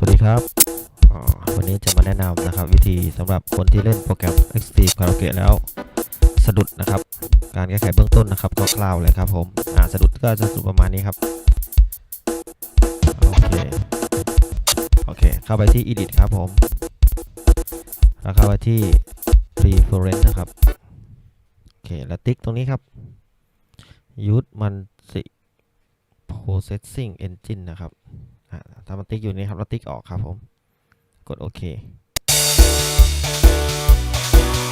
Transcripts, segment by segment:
สวัสดีครับอ่าวันนี้จะมาแนะนำนะครับ วิธีสำหรับคนที่เล่นโปรแกรม Xtreme Karaoke แล้ว สะดุดนะครับ การแก้ไขเบื้องต้นนะครับก็คร่าวๆเลยครับผมอ่าสะดุดก็จะสะดุดประมาณนี้ครับ โอเค โอเค เข้าไปที่ Edit ครับผม แล้วเข้าไปที่ Preference นะครับ โอเค แล้วติ๊กตรงนี้ครับ Use Multi Processing Engine นะครับอ่า ถ้ามันติ๊กอยู่นี่ครับแล้วติ๊กออกครับผม กดโอเค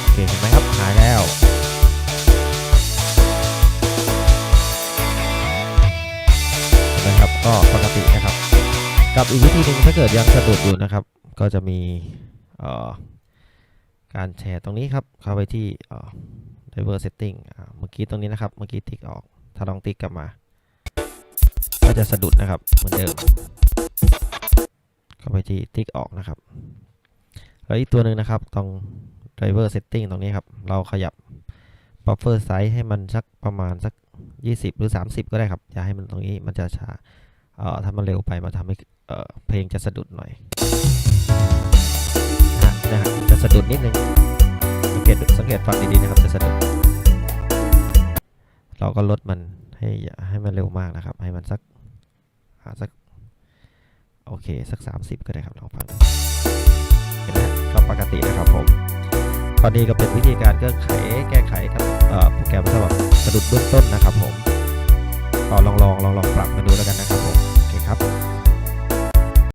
โอเคเห็นไหมครับหายแล้วนไหมครับก็ปกตินะครับ กับอีกวิธีหนึ่งถ้าเกิดยังสะดุดอยู่นะครับ ก็จะมีการแชร์ตรงนี้ครับ เข้าไปที่ driver setting เมื่อกี้ตรงนี้นะครับ เมื่อกี้ติ๊กออก ถ้าลองติ๊กกลับมา ก็จะสะดุดนะครับ เหมือนเดิม ที่ติ๊กออกนะครับ แล้วอีกตัวหนึ่งนะครับตรง driver setting ตรงนี้ครับ เราขยับ buffer size ให้มันสักประมาณสัก 20 หรือ 30 ก็ได้ครับ อย่าให้มันตรงนี้มันจะช้าเอ่อถ้ามันเร็วไปมันทำให้เอ่อเพลงจะสะดุดหน่อยนะฮะจะสะดุดนิดนึงสังเกตสังเกตฟังดีๆนะครับจะสะดุด เราก็ลดมันให้ให้มันเร็วมากนะครับ ให้มันสักสัก โอเค สัก 30 ก็ได้ครับลองฟังเห็นไหมฮะก็ปกตินะครับผม ตอนนี้ก็เป็นวิธีการแก้ไขแก้ไขกับโปรแกรมสำหรับสะดุดเบื้องต้นนะครับผมก็ลองลองลองลองปรับ